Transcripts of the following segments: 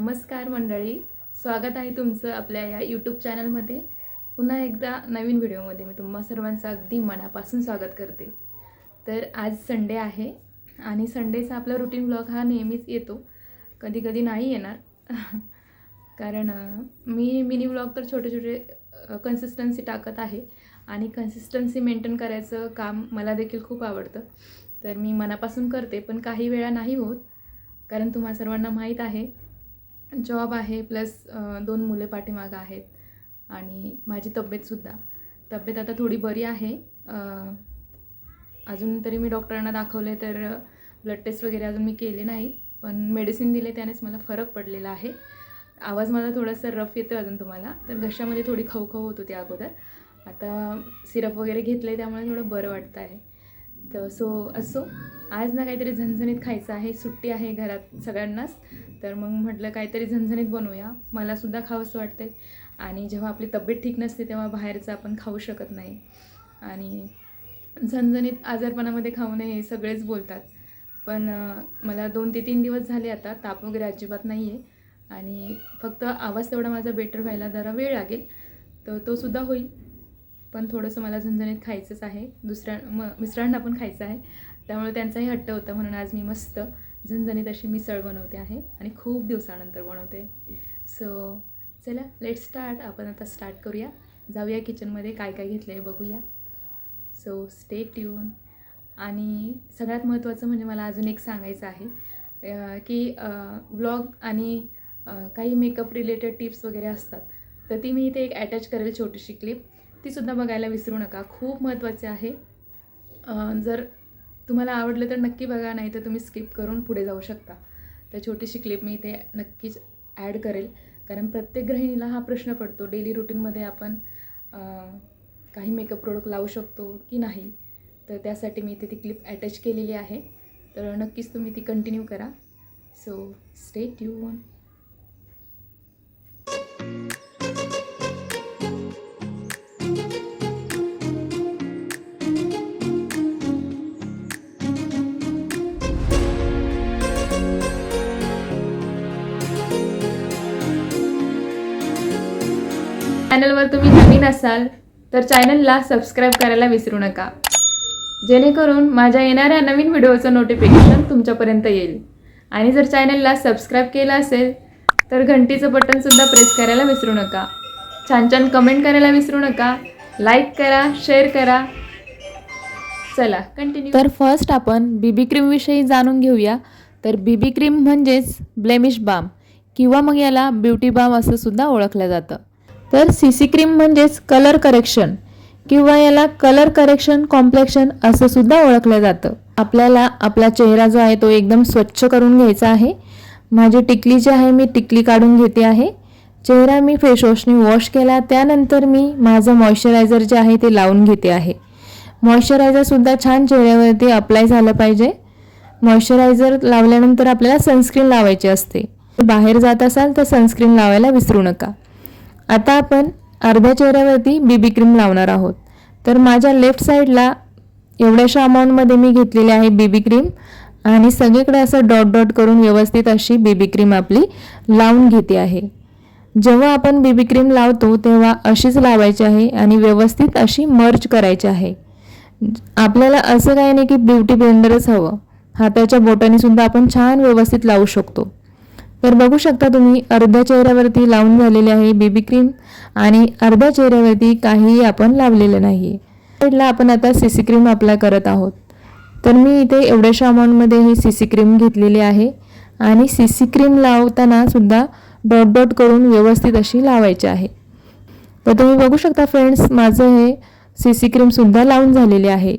नमस्कार मंडळी. स्वागत आहे तुमचं आपल्या या यूट्यूब चॅनलमध्ये पुन्हा एकदा नवीन व्हिडिओमध्ये मी तुम्हा सर्वांचं अगदी मनापासून स्वागत करते. तर आज संडे आहे आणि संडेचा आपला रुटीन ब्लॉग हा नेहमीच येतो. कधी कधी नाही येणार. कारण मी मिनी ब्लॉग तर छोटे छोटे कन्सिस्टन्सी टाकत आहे आणि कन्सिस्टन्सी मेंटेन करायचं काम मला देखील खूप आवडतं. तर मी मनापासून करते पण काही वेळा नाही होत. कारण तुम्हा सर्वांना माहीत आहे जॉब आहे प्लस दोन मुले पाठीमागं आहेत आणि माझी तब्येतसुद्धा तब्येत आता थोडी बरी आहे. अजून तरी मी डॉक्टरांना दाखवले तर ब्लड टेस्ट वगैरे अजून मी केले नाही पण मेडिसिन दिले त्यानेच मला फरक पडलेला आहे. आवाज माझा थोडासा रफ येतो अजून तुम्हाला तर घशामध्ये थोडी खवखव होत होती अगोदर. आता सिरप वगैरे घेतलं आहे त्यामुळे थोडं बरं वाटतं आहे तर सो असो. आज ना काहीतरी झणझणीत खायचं आहे सुट्टी आहे घरात सगळ्यांनाच. तर मग म्हटलं काहीतरी झणझणीत बनवूया. मलासुद्धा खावंसं वाटते आणि जेव्हा आपली तब्येत ठीक नसते तेव्हा बाहेरचं आपण खाऊ शकत नाही. आणि झणझणीत आजारपणामध्ये खाऊ नये हे सगळेच बोलतात. पण मला दोन ते तीन दिवस झाले आता. ताप वगैरे अजिबात नाही आहे आणि फक्त आवाज तेवढा माझा बेटर व्हायला जरा वेळ लागेल. तर तो सुद्धा होईल. पण थोडंसं मला झणझणीत खायचंच आहे. दुसऱ्या म मिस्टरांना पण खायचं आहे. त्यामुळे त्यांचाही हट्ट होता म्हणून आज मी मस्त झणझणीत अशी मिसळ बनवते आहे आणि खूप दिवसानंतर बनवते. सो चला लेट स्टार्ट आपण आता स्टार्ट करूया. जाऊया किचनमध्ये काय काय घेतलं आहे बघूया. सो स्टे ट्यून आणि सगळ्यात महत्त्वाचं म्हणजे मला अजून एक सांगायचं आहे की व्लॉग आणि काही मेकअप रिलेटेड टिप्स वगैरे असतात तर ती मी इथे एक अटॅच करेल छोटीशी क्लिप तीसुद्धा बघायला विसरू नका. खूप महत्त्वाचे आहे. जर तुम्हाला आवडलं तर नक्की बघा नाही तर तुम्ही स्किप करून पुढे जाऊ शकता. तर छोटीशी क्लिप मी इथे नक्कीच ॲड करेल. कारण प्रत्येक गृहिणीला हा प्रश्न पडतो डेली रुटीनमध्ये आपण काही मेकअप प्रोडक्ट लावू शकतो की नाही? तर त्यासाठी मी इथे ती क्लिप अटॅच केलेली आहे. तर नक्कीच तुम्ही ती कंटिन्यू करा. सो स्टे ट्यून चॅनलवर तुम्ही नवीन असाल तर चॅनलला सबस्क्राईब करायला विसरू नका. जेणेकरून माझ्या येणाऱ्या नवीन व्हिडिओचं नोटिफिकेशन तुमच्यापर्यंत येईल. आणि जर चॅनलला सबस्क्राईब केलं असेल तर घंटीचं बटनसुद्धा प्रेस करायला विसरू नका. छान छान कमेंट करायला विसरू नका. लाईक करा शेअर करा. चला कंटिन्यू तर फर्स्ट आपण बीबी क्रीमविषयी जाणून घेऊया. तर बीबी क्रीम म्हणजेच ब्लेमिश बाम किंवा मग याला ब्युटी बाम असं सुद्धा ओळखलं जातं. तर सी सी क्रीम म्हणजेच कलर करेक्शन किंवा याला कलर करेक्शन कॉम्प्लेक्शन असं सुद्धा ओळखलं जातं. आपल्याला आपला चेहरा जो आहे तो एकदम स्वच्छ करून घ्यायचा आहे. माझी टिकली जी आहे मी टिकली काढून घेते आहे. चेहरा मी फेसवॉशने वॉश केला. त्यानंतर मी माझं मॉइश्चरायझर जे आहे ते लावून घेते आहे. मॉइश्चरायझरसुद्धा छान चेहऱ्यावरती अप्लाय झालं पाहिजे. मॉइश्चरायझर लावल्यानंतर आपल्याला सनस्क्रीन लावायची असते. बाहेर जात असाल तर सनस्क्रीन लावायला विसरू नका. आता आपण अर्ध्या चेहऱ्यावरती बीबी क्रीम लावणार आहोत. तर माझ्या लेफ्ट साईडला एवढ्याशा अमाऊंटमध्ये मी घेतलेली आहे बीबी क्रीम आणि सगळीकडे असं डॉट डॉट करून व्यवस्थित अशी बीबी क्रीम आपली लावून घेते आहे. जेव्हा आपण बीबी क्रीम लावतो तेव्हा अशीच लावायची आहे आणि व्यवस्थित अशी मर्च करायची आहे. आपल्याला असं काही नाही की ब्युटी ब्लेंडरच हवं. हाताच्या बोटाने सुद्धा आपण छान व्यवस्थित लावू शकतो. तर बघू शकता तुम्ही अर्ध्या चेहऱ्यावरती लावून झालेली आहे बेबी क्रीम आणि अर्ध्या चेहऱ्यावरती काहीही आपण लावलेलं नाही. साईडला आपण आता सी सी क्रीम अप्लाय करत आहोत. तर मी इथे एवढ्याशा अमाऊंटमध्ये ही सी सी क्रीम घेतलेली आहे आणि सी सी क्रीम लावताना सुद्धा डॉट डॉट करून व्यवस्थित अशी लावायची आहे. तर तुम्ही बघू शकता फ्रेंड्स माझं हे सी सी क्रीमसुद्धा लावून झालेले आहे.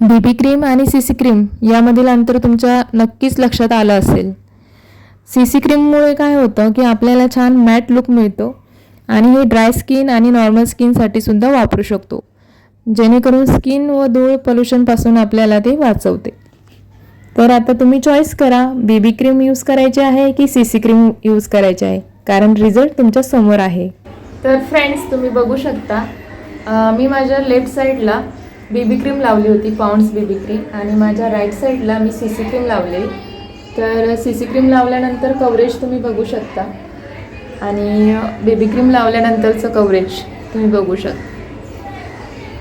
बीबी क्रीम आणि सी सी क्रीम यामधील अंतर तुमच्या नक्कीच लक्षात आलं असेल. सी सी क्रीममुळे काय होतं की आपल्याला छान मॅट लुक मिळतो आणि हे ड्राय स्किन आणि नॉर्मल स्किनसाठी सुद्धा वापरू शकतो. जेणेकरून स्किन व धूळ पोल्युशनपासून आपल्याला ते वाचवते. तर आता तुम्ही चॉईस करा. बेबी क्रीम यूज करायची आहे की सी सी क्रीम यूज करायची आहे? कारण रिझल्ट तुमच्यासमोर आहे. तर फ्रेंड्स तुम्ही बघू शकता मी माझ्या लेफ्ट साईडला बेबी क्रीम लावली होती पाऊंड्स बेबी क्रीम आणि माझ्या राईट साईडला मी सी सी क्रीम लावली. तर सी सी क्रीम लावल्यानंतर कवरेज तुम्ही बघू शकता. आणि बेबी क्रीम लावल्यानंतरचं कवरेज तुम्ही बघू शकता.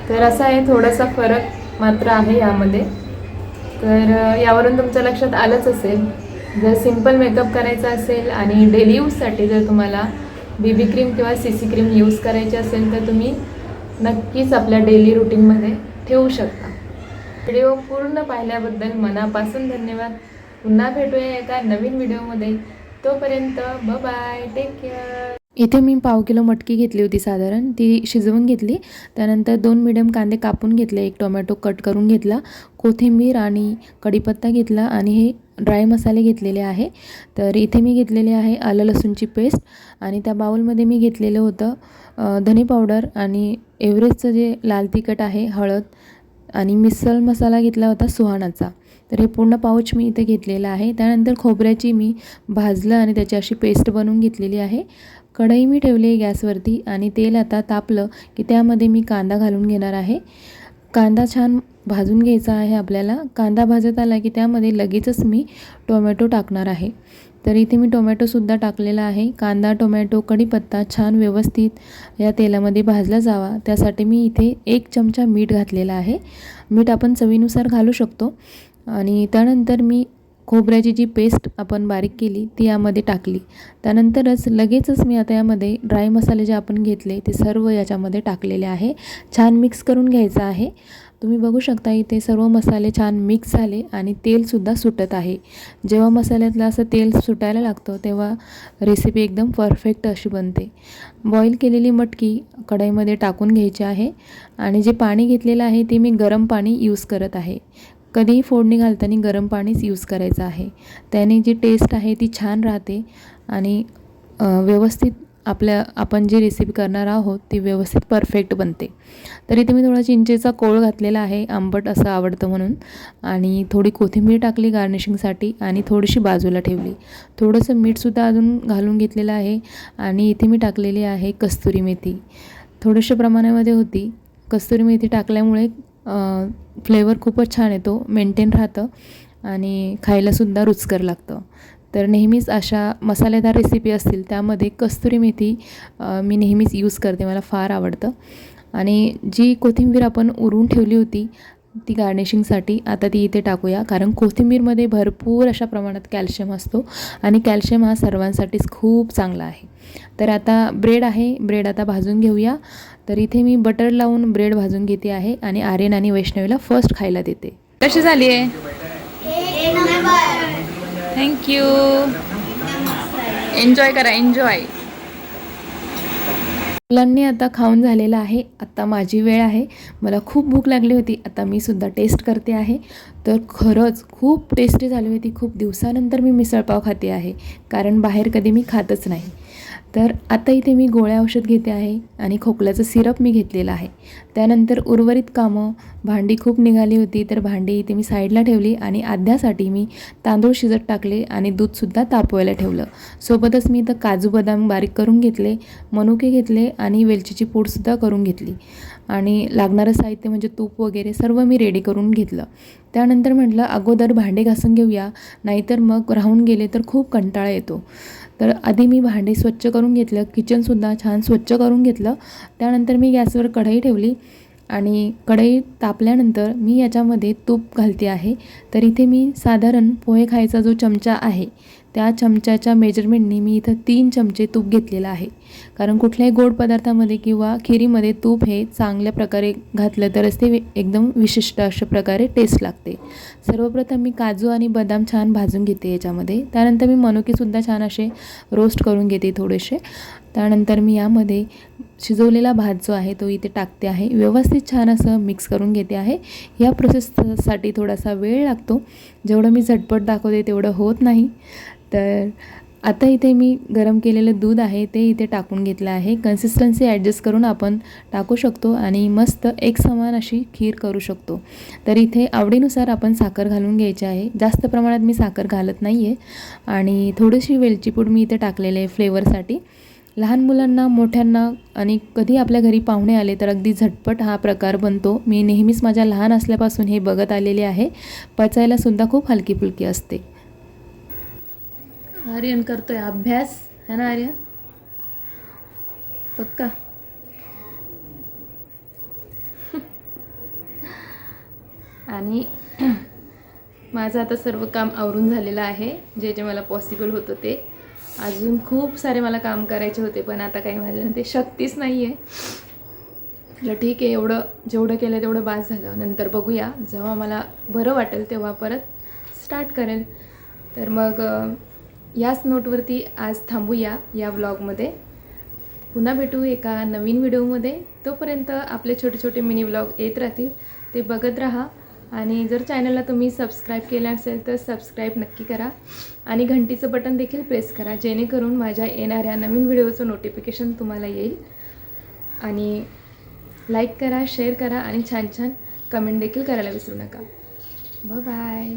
तर असा आहे थोडासा फरक मात्र आहे यामध्ये. तर यावरून तुमच्या लक्षात आलंच असेल. जर सिंपल मेकअप करायचा असेल आणि डेली यूजसाठी जर तुम्हाला बेबी क्रीम किंवा सी सी क्रीम यूज करायची असेल तर तुम्ही नक्कीच आपल्या डेली रुटीनमध्ये ठेवू शकता. व्हिडिओ पूर्ण पाहिल्याबद्दल मनापासून धन्यवाद. पुन्हा भेटूया एका नवीन व्हिडिओमध्ये. तोपर्यंत ब बाय टेक केअर इथे मी पाव किलो मटकी घेतली होती साधारण. ती शिजवून घेतली. त्यानंतर दोन मिडियम कांदे कापून घेतले. एक टोमॅटो कट करून घेतला. कोथिंबीर आणि कढीपत्ता घेतला आणि हे ड्राय मसाले घेतलेले आहे. तर इथे मी घेतलेले आहे आलं लसूणची पेस्ट आणि त्या बाउलमध्ये मी घेतलेलं होतं धने पावडर आणि एव्हरेस्टचं जे लाल तिखट आहे हळद आणि मिसल मसाला घेतला होता सुहाणाचा तर हे पूर्ण पाऊच मी इथे घेतलेलं आहे. त्यानंतर खोबऱ्याची मी भाजलं आणि त्याची अशी पेस्ट बनवून घेतलेली आहे. कढई मी ठेवली आहे गॅसवरती आणि तेल आता तापलं की त्यामध्ये मी कांदा घालून घेणार आहे. कांदा छान भाजून घ्यायचा आहे आपल्याला. कांदा भाजत आला की त्यामध्ये लगेचच मी टोमॅटो टाकणार आहे. तर इथे मी टोमॅटोसुद्धा टाकलेला आहे. कांदा टोमॅटो कढीपत्ता छान व्यवस्थित या तेलामध्ये भाजला जावा. त्यासाठी मी इथे एक चमचा मीठ घातलेला आहे. मीठ आपण चवीनुसार घालू शकतो. आणि त्यानंतर मी खोबऱ्याची जी पेस्ट आपण बारीक केली ती यामध्ये टाकली. त्यानंतरच लगेचच मी आता यामध्ये ड्राय मसाले जे आपण घेतले ते सर्व याच्यामध्ये टाकलेले आहे. छान मिक्स करून घ्यायचं आहे. तुम्ही बघू शकता इथे सर्व मसाले छान मिक्स झाले आणि तेलसुद्धा सुटत आहे. जेव्हा मसाल्यातलं असं तेल सुटायला लागतं तेव्हा रेसिपी एकदम परफेक्ट अशी बनते. बॉईल केलेली मटकी कढईमध्ये टाकून घ्यायची आहे आणि जे पाणी घेतलेलं आहे ते मी गरम पाणी यूज करत आहे. कधीही फोडणी घालताना गरम पाणीच यूज करायचं आहे. त्याने जी टेस्ट आहे ती छान राहते आणि व्यवस्थित आपल्या आपण जी रेसिपी करणार आहोत ती व्यवस्थित परफेक्ट बनते. तर इथे मी थोडा चिंचेचा कोळ घातलेला आहे आंबट असं आवडतं म्हणून. आणि थोडी कोथिंबीर टाकली गार्निशिंगसाठी आणि थोडीशी बाजूला ठेवली. थोडंसं मीठसुद्धा अजून घालून घेतलेलं आहे आणि इथे मी टाकलेली आहे कस्तुरी मेथी. थोड्याशा प्रमाणामध्ये होती. कस्तुरी मेथी टाकल्यामुळे फ्लेवर खूपच छान येतो मेंटेन राहतं आणि खायलासुद्धा रुचकर लागतं. तर नेहमीच अशा मसालेदार रेसिपी असतील त्यामध्ये कस्तुरी मेथी मी नेहमीच यूज करते मला फार आवडतं. आणि जी कोथिंबीर आपण उरून ठेवली होती ती गार्निशिंगसाठी आता ती इथे टाकूया. कारण कोथिंबीरमध्ये भरपूर अशा प्रमाणात कॅल्शियम असतो आणि कॅल्शियम हा सर्वांसाठीच खूप चांगला आहे. तर आता ब्रेड आहे. ब्रेड आता भाजून घेऊया. तर इथे मी बटर लावून ब्रेड भाजून घेते आहे आणि आर्यन आणि वैष्णवीला फर्स्ट खायला देते. कशी झाली आहे? थँक्यू एन्जॉय करा एन्जॉय मुलांनी आता खाऊन झालेलं आहे. आता माझी वेळ आहे. मला खूप भूक लागली होती. आता मी सुद्धा टेस्ट करते आहे. तर खरंच खूप टेस्टी झाली होती. खूप दिवसानंतर मी मिसळपाव खाते आहे. कारण बाहेर कधी मी खातच नाही. तर आता इथे मी गोळ्या औषध घेते आहे आणि खोकल्याचं सिरप मी घेतलेलं आहे. त्यानंतर उर्वरित कामं. भांडी खूप निघाली होती तर भांडी इथे मी साईडला ठेवली आणि आध्यासाठी मी तांदूळ शिजत टाकले आणि दूधसुद्धा तापवायला ठेवलं. सोबतच मी इथं काजू बदाम बारीक करून घेतले मनुके घेतले आणि वेलचीची पूडसुद्धा करून घेतली. आणि लागणारं साहित्य म्हणजे तूप वगैरे सर्व मी रेडी करून घेतलं. त्यानंतर म्हटलं अगोदर भांडे घासून घेऊया नाहीतर मग राहून गेले तर खूप कंटाळा येतो. तर आधी मी भांडे स्वच्छ करून घेतलं किचनसुद्धा छान स्वच्छ करून घेतलं. त्यानंतर मी गॅसवर कढई ठेवली आणि कढई तापल्यानंतर मी याच्यामध्ये तूप घालते आहे. तर इथे मी साधारण पोहे खायचा जो चमचा आहे त्या चमच्याच्या मेजरमेंटने मी इथं तीन चमचे तूप घेतलेलं आहे. कारण कुठल्याही गोड पदार्थामध्ये किंवा खिरीमध्ये तूप हे चांगल्या प्रकारे घातलं तरच ते एकदम विशिष्ट अशा प्रकारे टेस्ट लागते. सर्वप्रथम मी काजू आणि बदाम छान भाजून घेते याच्यामध्ये. त्यानंतर मी मनुकेसुद्धा छान असे रोस्ट करून घेते थोडेसे. त्यानंतर मी यामध्ये शिजवलेला भात जो आहे तो इथे टाकते आहे. व्यवस्थित छान असं मिक्स करून घेते आहे. या प्रोसेससाठी थोडासा वेळ लागतो. जेवढं मी झटपट दाखवते तेवढं होत नाही. तर आता इथे मी गरम केलेलं दूध आहे ते इथे टाकून घेतलं आहे. कन्सिस्टन्सी ॲडजस्ट करून आपण टाकू शकतो आणि मस्त एक समान अशी खीर करू शकतो. तर इथे आवडीनुसार आपण साखर घालून घ्यायची आहे. जास्त प्रमाणात मी साखर घालत नाही आहे आणि थोडीशी वेलची पूड मी इथे टाकलेले आहे फ्लेवरसाठी लहान मुलांना मोठ्यांना आणि कधी आपल्या घरी पाहुणे आले तर अगदी झटपट हा प्रकार बनतो. मी नेहमीच माझ्या लहान असल्यापासून हे बघत आलेले आहे. पचायलासुद्धा खूप हलकी फुलकी असते. आर्यन करतोय अभ्यास. है ना आर्यन पक्का? आणि माझं आता सर्व काम आवरून झालेलं आहे. जे जे मला पॉसिबल होतं ते. अजून खूप सारे मला काम करायचे होते पण आता काही माझ्या ते शक्तीच नाही आहे म्हटलं ठीक आहे एवढं जेवढं केलं तेवढं बास झालं. नंतर बघूया. जेव्हा मला बरं वाटेल तेव्हा परत स्टार्ट करेल. तर मग याच नोटवरती आज थांबूया या व्लॉगमध्ये पुन्हा भेटू एका नवीन व्हिडिओमध्ये. तोपर्यंत आपले छोटे छोटे मिनी व्लॉग येत राहतील. ते बघत राहा. आणि जर चॅनलला तुम्ही सबस्क्राईब केलं असेल तर सबस्क्राईब नक्की करा. आणि घंटीचं बटन देखील प्रेस करा. जेणेकरून माझ्या येणाऱ्या नवीन व्हिडिओचं नोटिफिकेशन तुम्हाला येईल. आणि लाईक करा शेअर करा आणि छान छान कमेंट देखील करायला विसरू नका. ब बाय